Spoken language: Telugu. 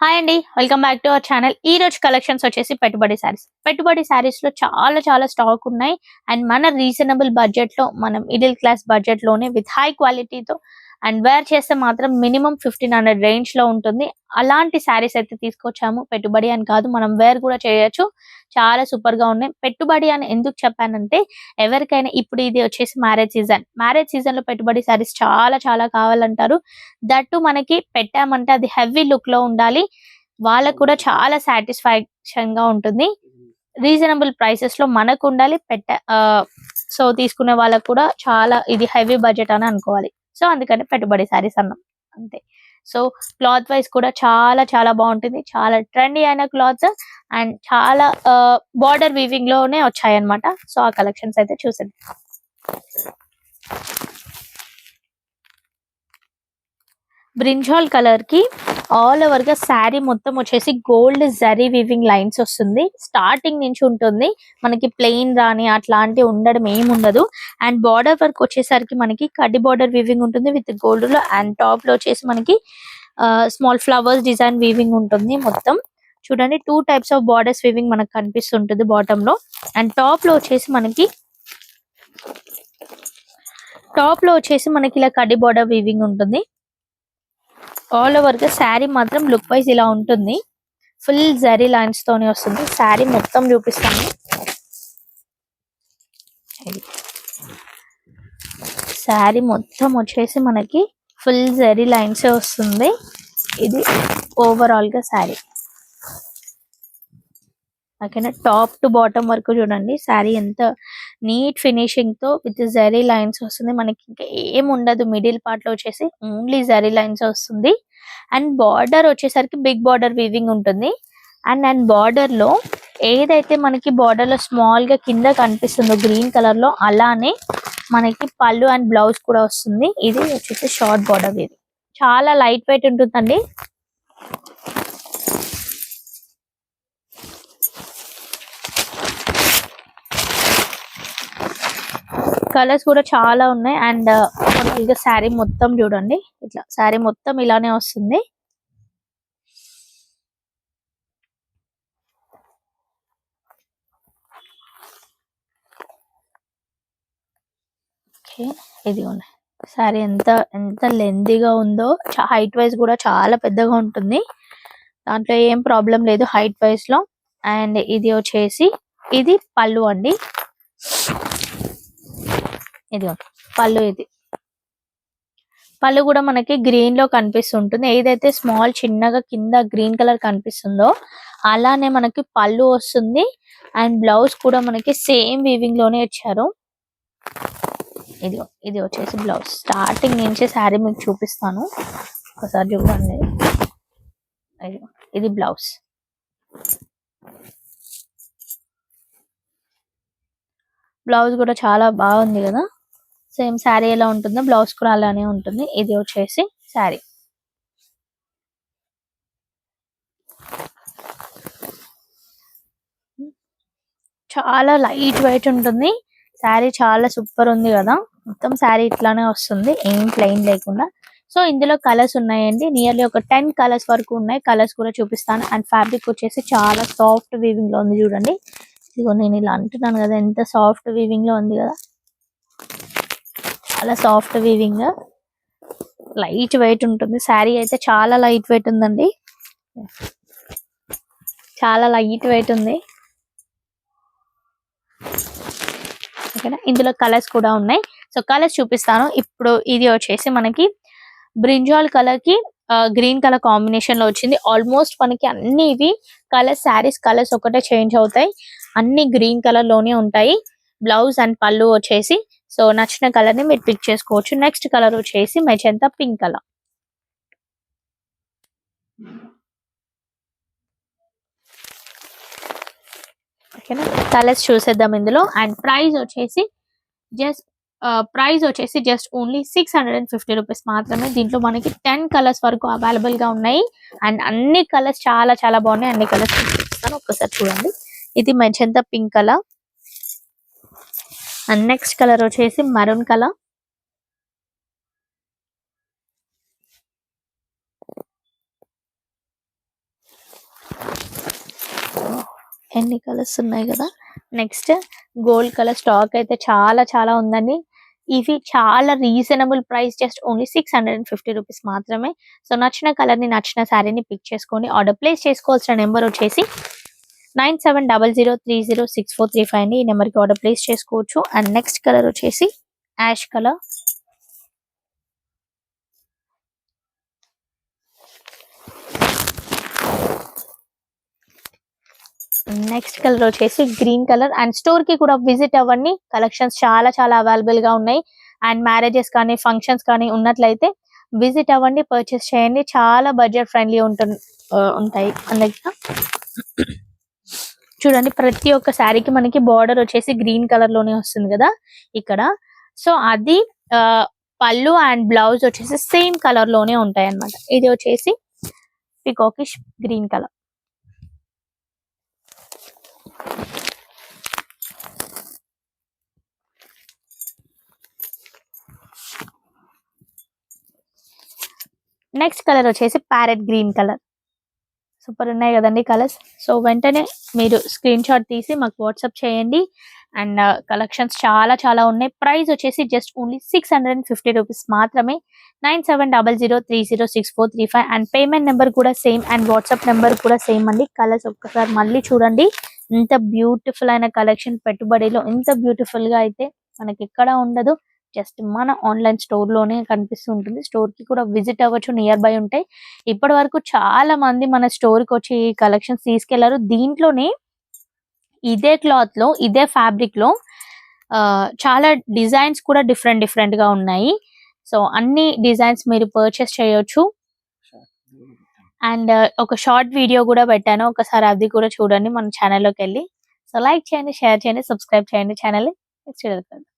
హాయ్ అండి welcome back to our channel ఈ రోజు కలెక్షన్స్ వచ్చేసి పెట్టుబడి శారీస్ పెట్టుబడి శారీస్లో చాలా చాలా స్టాక్ ఉన్నాయి. అండ్ మన రీజనబుల్ బడ్జెట్లో మనం మిడిల్ క్లాస్ బడ్జెట్లోనే విత్ హై క్వాలిటీతో అండ్ వేర్ చేస్తే మాత్రం మినిమం ఫిఫ్టీన్ హండ్రెడ్ రేంజ్లో ఉంటుంది. అలాంటి శారీస్ అయితే తీసుకొచ్చాము. పెట్టుబడి అని కాదు మనం వేర్ కూడా చేయొచ్చు. చాలా సూపర్గా ఉన్నాయి. పెట్టుబడి అని ఎందుకు చెప్పానంటే ఎవరికైనా ఇప్పుడు ఇది వచ్చేసి మ్యారేజ్ సీజన్ మ్యారేజ్ సీజన్లో పెట్టుబడి శారీస్ చాలా చాలా కావాలంటారు. దట్టు మనకి పెట్టామంటే అది హెవీ లుక్లో ఉండాలి. వాళ్ళకు కూడా చాలా సాటిస్ఫాక్షన్గా ఉంటుంది. రీజనబుల్ ప్రైసెస్లో మనకు ఉండాలి. పెట్ట సో తీసుకునే వాళ్ళకు కూడా చాలా ఇది హెవీ బడ్జెట్ అని అనుకోవాలి. సో అందుకని పెట్టుబడి శారీస్ అన్నాం అంతే. సో క్లాత్ వైజ్ కూడా చాలా చాలా బాగుంటుంది. చాలా ట్రెండీ అయిన క్లాత్ అండ్ చాలా బార్డర్ వీవింగ్లోనే వచ్చాయన్నమాట. సో ఆ కలెక్షన్స్ అయితే చూసింది బ్రింజాల్ కలర్కి ఆల్ ఓవర్గా శారీ మొత్తం వచ్చేసి గోల్డ్ జరీ వీవింగ్ లైన్స్ వస్తుంది. స్టార్టింగ్ నుంచి ఉంటుంది. మనకి ప్లెయిన్ రాని అట్లాంటి ఉండడం ఏమి ఉండదు. అండ్ బార్డర్ వర్క్ వచ్చేసరికి మనకి కడ్డి బార్డర్ వీవింగ్ ఉంటుంది. విత్ గోల్డ్లో అండ్ టాప్లో వచ్చేసి మనకి స్మాల్ ఫ్లవర్స్ డిజైన్ వీవింగ్ ఉంటుంది మొత్తం. చూడండి two types of borders weaving మనకు కనిపిస్తుంటుంది బాటమ్లో. అండ్ టాప్లో వచ్చేసి మనకి టాప్లో వచ్చేసి మనకి ఇలా కడ్డి బార్డర్ వీవింగ్ ఉంటుంది. ఆల్ ఓవర్గా శారీ మాత్రం లుక్ వైజ్ ఇలా ఉంటుంది. ఫుల్ జరీ లైన్స్తోనే వస్తుంది. శారీ మొత్తం చూపిస్తాను. శారీ మొత్తం వచ్చేసి మనకి ఫుల్ జరీ లైన్స్ వస్తుంది. ఇది ఓవరాల్గా శారీ ఓకేనా టాప్ టు బాటమ్ వరకు చూడండి. శారీ ఎంత నీట్ ఫినిషింగ్తో విత్ జరీ లైన్స్ వస్తుంది. మనకి ఇంకా ఏం ఉండదు. మిడిల్ పార్ట్లో వచ్చేసి ఓన్లీ జరీ లైన్స్ వస్తుంది. అండ్ బార్డర్ వచ్చేసరికి బిగ్ బార్డర్ వీవింగ్ ఉంటుంది. అండ్ అండ్ బార్డర్లో ఏదైతే మనకి బార్డర్లో స్మాల్గా కింద కనిపిస్తుందో గ్రీన్ కలర్లో అలానే మనకి పళ్ళు అండ్ బ్లౌజ్ కూడా వస్తుంది. ఇది వచ్చేసి షార్ట్ బార్డర్ ఇది చాలా లైట్ వెయిట్ ఉంటుందండి. కలర్స్ కూడా చాలా ఉన్నాయి. అండ్ ఇక శారీ మొత్తం చూడండి. ఇట్లా శారీ మొత్తం ఇలానే వస్తుంది. ఓకే ఇది ఉన్నాయి శారీ ఎంత ఎంత లెందీగా ఉందో హైట్ వైజ్ కూడా చాలా పెద్దగా ఉంటుంది. దాంట్లో ఏం ప్రాబ్లం లేదు హైట్ వైజ్లో అండ్ ఇది వచ్చేసి ఇది పళ్ళు అండి. ఇది పళ్ళు ఇది. పళ్ళు కూడా మనకి గ్రీన్లో కనిపిస్తుంటుంది. ఏదైతే స్మాల్ చిన్నగా కింద గ్రీన్ కలర్ కనిపిస్తుందో అలానే మనకి పళ్ళు వస్తుంది. అండ్ బ్లౌజ్ కూడా మనకి సేమ్ వీవింగ్లోనే ఇచ్చారు. ఇది ఇది వచ్చేసి బ్లౌజ్. స్టార్టింగ్ నుంచి శారీ మీకు చూపిస్తాను. ఒకసారి చూడండి. ఇది బ్లౌజ్. బ్లౌజ్ కూడా చాలా బాగుంది కదా. సేమ్ శారీ ఎలా ఉంటుందో బ్లౌజ్ కూడా అలానే ఉంటుంది. ఇది వచ్చేసి శారీ. చాలా లైట్ వెయిట్ ఉంటుంది. శారీ చాలా సూపర్ ఉంది కదా. మొత్తం శారీ ఇట్లానే వస్తుంది. ఏం ప్లెయిన్ లేకుండా. సో ఇందులో కలర్స్ ఉన్నాయండి. నియర్లీ ఒక టెన్ కలర్స్ వరకు ఉన్నాయి. కలర్స్ కూడా చూపిస్తాను. అండ్ ఫ్యాబ్రిక్ వచ్చేసి చాలా సాఫ్ట్ వీవింగ్లో ఉంది చూడండి. ఇదిగో నేను ఇలా అంటున్నాను కదా. ఎంత సాఫ్ట్ వీవింగ్లో ఉంది కదా. చాలా సాఫ్ట్ వీవింగ్ లైట్ వెయిట్ ఉంటుంది. శారీ అయితే చాలా లైట్ వెయిట్ ఉందండి. చాలా లైట్ వెయిట్ ఉంది. ఓకేనా? ఇందులో కలర్స్ కూడా ఉన్నాయి. సో కలర్స్ చూపిస్తాను. ఇప్పుడు ఇది వచ్చేసి మనకి బ్రింజాల్ కలర్కి గ్రీన్ కలర్ కాంబినేషన్లో వచ్చింది. ఆల్మోస్ట్ మనకి అన్ని ఇవి కలర్ శారీస్ కలర్స్ ఒకటే చేంజ్ అవుతాయి. అన్ని గ్రీన్ కలర్లోనే ఉంటాయి. బ్లౌజ్ అండ్ పళ్ళు వచ్చేసి సో నచ్చిన కలర్ని మీరు పిక్ చేసుకోవచ్చు. నెక్స్ట్ కలర్ వచ్చేసి మెజంతా పింక్ కలర్ ఓకేనా కలర్స్ చూసేద్దాం ఇందులో. అండ్ ప్రైస్ వచ్చేసి జస్ట్ ప్రైస్ uh, వచ్చేసి just only six hundred and fifty rupees మాత్రమే. దీంట్లో మనకి టెన్ కలర్స్ వరకు అవైలబుల్గా ఉన్నాయి. అండ్ అన్ని కలర్స్ చాలా చాలా బాగున్నాయి. అన్ని కలర్స్ చూపిస్తాను. ఒక్కసారి చూడండి. ఇది magenta pink colour and next colour వచ్చేసి మరూన్ కలర్. ఎన్ని కలర్స్ ఉన్నాయి కదా? నెక్స్ట్ గోల్డ్ కలర్ స్టాక్ అయితే చాలా చాలా ఉందండి. ఇవి చాలా reasonable price just only six hundred and fifty rupees మాత్రమే. సో నచ్చిన కలర్ని నచ్చిన శారీని పిక్ చేసుకొని ఆర్డర్ ప్లేస్ చేసుకోవాల్సిన నెంబర్ వచ్చేసి nine seven double zero three zero six four three five ఈ నెంబర్కి ఆర్డర్ ప్లేస్ చేసుకోవచ్చు. అండ్ నెక్స్ట్ కలర్ వచ్చేసి యాష్ కలర్. నెక్స్ట్ కలర్ వచ్చేసి గ్రీన్ కలర్. అండ్ స్టోర్కి కూడా విజిట్ అవ్వండి. కలెక్షన్స్ చాలా చాలా అవైలబుల్గా ఉన్నాయి. అండ్ మ్యారేజెస్ కానీ ఫంక్షన్స్ కానీ ఉన్నట్లయితే విజిట్ అవ్వండి పర్చేస్ చేయండి. చాలా బడ్జెట్ ఫ్రెండ్లీ ఉంటుంది ఉంటాయి. అందుకే చూడండి ప్రతి ఒక్క శారీకి మనకి బార్డర్ వచ్చేసి గ్రీన్ కలర్లోనే వస్తుంది కదా ఇక్కడ. సో అది ఆ, పళ్ళు అండ్ బ్లౌజ్ వచ్చేసి సేమ్ కలర్లోనే ఉంటాయి అన్నమాట ఇది వచ్చేసి peacockish green colour next colour వచ్చేసి ప్యారెట్ గ్రీన్ కలర్ సూపర్ ఉన్నాయి కదండి కలర్స్. సో వెంటనే మీరు స్క్రీన్ షాట్ తీసి మాకు వాట్సాప్ చేయండి. అండ్ uh, కలెక్షన్స్ చాలా చాలా ఉన్నాయి. ప్రైస్ వచ్చేసి just only six hundred and fifty rupees మాత్రమే. Nine seven double zero three zero six four three five and payment number కూడా సేమ్ అండ్ వాట్సాప్ నెంబర్ కూడా సేమ్ అండి. కలర్స్ ఒక్కసారి మళ్ళీ చూడండి. ఇంత బ్యూటిఫుల్ అయిన కలెక్షన్ పెట్టుబడిలో ఇంత బ్యూటిఫుల్గా అయితే మనకి ఎక్కడ ఉండదు. జస్ట్ మన ఆన్లైన్ స్టోర్లోనే కనిపిస్తూ ఉంటుంది స్టోర్కి కూడా విజిట్ అవ్వచ్చు నియర్ బై ఉంటాయి. ఇప్పటి వరకు చాలా మంది మన స్టోర్కి వచ్చి కలెక్షన్స్ తీసుకెళ్ళారు. దీంట్లోనే ఇదే క్లాత్లో ఇదే ఫ్యాబ్రిక్లో చాలా డిజైన్స్ కూడా డిఫరెంట్ డిఫరెంట్గా ఉన్నాయి. సో అన్ని డిజైన్స్ మీరు పర్చేస్ చేయొచ్చు. అండ్ ఒక షార్ట్ వీడియో కూడా పెట్టాను. ఒకసారి అది కూడా చూడండి మన ఛానల్లోకి వెళ్ళి సో లైక్ చేయండి షేర్ చేయండి సబ్స్క్రైబ్ చేయండి ఛానల్ నెక్స్ట్